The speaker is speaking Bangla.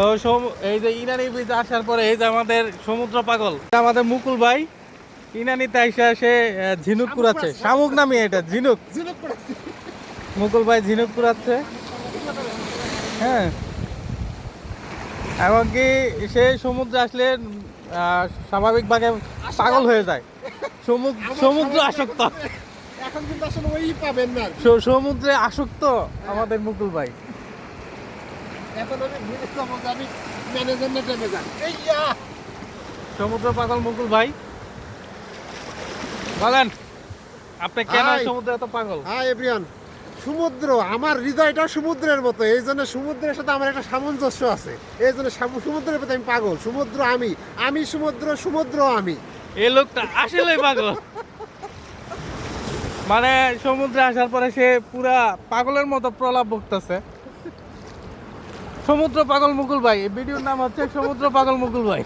তো এই যে ইনানি বিচ আসার পরে এই যে আমাদের সমুদ্র পাগল। আমাদের মুকুল ভাই। ইনানিতে আইসা সে ঝিনুক কুড়াচ্ছে। শামুক নামি এটা ঝিনুক। ঝিনুক মুকুল ভাই ঝিনুক কুড়াচ্ছে। হ্যাঁ। এমনকি সে সমুদ্রে আসলে স্বাভাবিকভাবে পাগল হয়ে যায়। সমুদ্র সমুদ্র আসক্ত। এখন কিন্তু আসলে ওই পাবেন না সমুদ্রে আসক্ত আমাদের মুকুল ভাই। এখন আমি ঘুরে যাব আমি ম্যানেজমেন্ট নেমে এই সমুদ্র পাগল মুকুল ভাই। বলেন আপনি কেন। সমুদ্রে এত পাগল? হ্যাঁ এভরিওয়ান সমুদ্র আমার হৃদয়টা সমুদ্রের মতো। এই জন্য সমুদ্রের সাথে আমার একটা সামঞ্জস্য আছে। এই জন্য সমুদ্রের প্রতি আমি পাগল। সমুদ্র আমি। আমি সমুদ্র সমুদ্র আমি। এই লোকটা আসলেই পাগল। মানে সমুদ্রে আসার পরে সে পুরা পাগলের মতো প্রলাপ ভুগতেছে। সমুদ্র পাগল মুকুল ভাই। ভিডিওর নাম হচ্ছে সমুদ্র পাগল মুকুল ভাই।